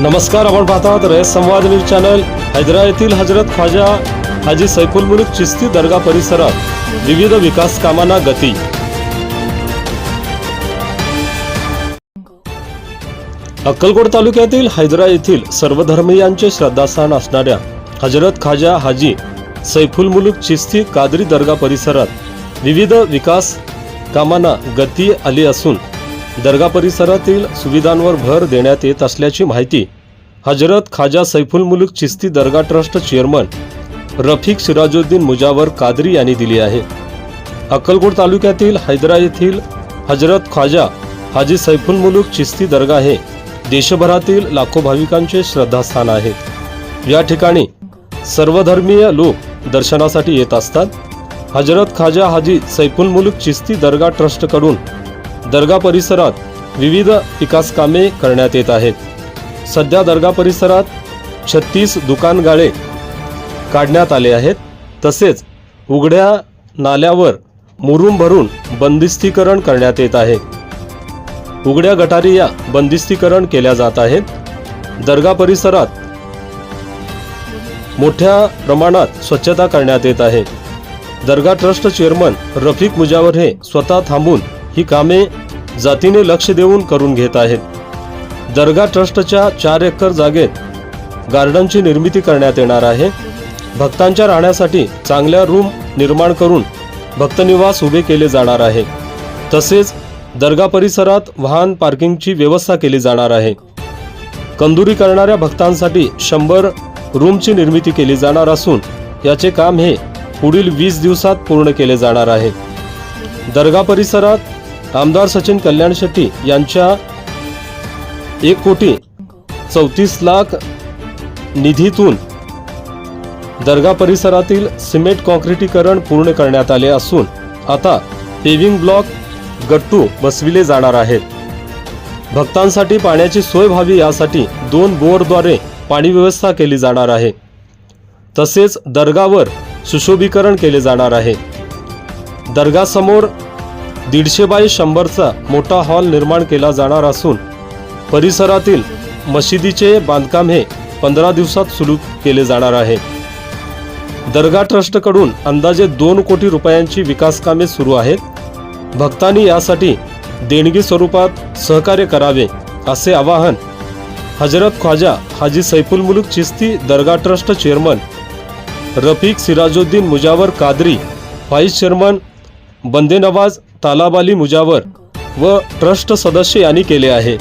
नमस्कार आपण पाहतात रयत संवाद न्यूज चॅनल. हैदरा येथील हजरत ख्वाजा हाजी सैफुल मुलूक चिस्ती दर्गा परिसरात विविध विकास कामांना गती. अक्कलकोट तालुक्यातील हैदरा येथील सर्वधर्मीयांचे श्रद्धास्थान असणाऱ्या हजरत खाजा हाजी सैफुल मुलूक चिस्ती कादरी दर्गा परिसरात विविध विकास कामांना गती आली असून दर्गा परिसरातील सुविधांवर भर देण्यात येत असल्याची माहिती हजरत खाजा सैफुल मुलुक चिस्ती दर्गा ट्रस्ट चेअरमन रफिक सिराजुद्दीन मुजावर कादरी यांनी दिली आहे. अक्कलकोट तालुक्यातील हैदरा येथील हजरत ख्वाजा हाजी सैफुल मुलुक चिस्ती दर्गा हे देशभरातील लाखो भाविकांचे श्रद्धास्थान आहे. या ठिकाणी सर्वधर्मीय लोक दर्शनासाठी येत असतात. हजरत खाजा हाजी सैफुल मुलुक चिस्ती दर्गा ट्रस्टकडून दर्गा परिसरात विविध विकास कामे करण्यात येत आहेत. सध्या दर्गा परिसरात छत्तीस दुकानगाळे काढण्यात आले आहेत. तसेच उघड्या नाल्यावर मुरुम भरून बंदिस्तीकरण करण्यात येत आहे. उघड्या गटारी या बंदिस्तीकरण केल्या जात आहेत. दर्गा परिसरात मोठ्या प्रमाणात स्वच्छता करण्यात येत आहे. दर्गा ट्रस्ट चेअरमन रफिक मुजावर हे स्वतः थांबून ही कामे जातीने लक्ष देऊन करून घेत आहेत. दर्गा ट्रस्टच्या चार एकर जागेत गार्डनची निर्मिती करण्यात येणार आहे. भक्तांच्या राहण्यासाठी चांगल्या रूम निर्माण करून भक्तनिवास उभे केले जाणार आहे. तसेच दर्गा परिसरात वाहन पार्किंगची व्यवस्था केली जाणार आहे. कंदुरी करणाऱ्या भक्तांसाठी शंभर रूमची निर्मिती केली जाणार असून याचे काम हे पुढील वीस दिवसात पूर्ण केले जाणार आहे. दर्गा परिसरात आमदार सचिन कल्याण शेट्टी यांच्या एक कोटी चौतीस लाख निधीतून दर्गा परिसरातील सिमेंट कॉन्क्रिटीकरण पूर्ण करण्यात आले असून आता पेव्हिंग ब्लॉक गट्टू बसविले जाणार आहेत. भक्तांसाठी पाण्याची सोय व्हावी यासाठी दोन बोअरद्वारे पाणी व्यवस्था केली जाणार आहे. तसेच दर्गावर सुशोभीकरण केले जाणार आहे. दर्गासमोर दीडशे बाय शंभरचा मोठा हॉल निर्माण केला जाणार असून परिसरातील मशिदीचे बांधकाम हे पंधरा दिवसात सुरू केले जाणार आहे. दर्गा ट्रस्टकडून अंदाजे दोन कोटी रुपयांची विकासकामे सुरू आहेत. भक्तांनी यासाठी देणगी स्वरूपात सहकार्य करावे असे आवाहन Hazrat Khwaja Haji Saiful Muluk Chishti Dargah trust chairman Rafiq Sirajuddin Mujawar Qadri vice chairman Bande Talabali Mujawar व ट्रस्ट सदस्य यांनी केले आहे.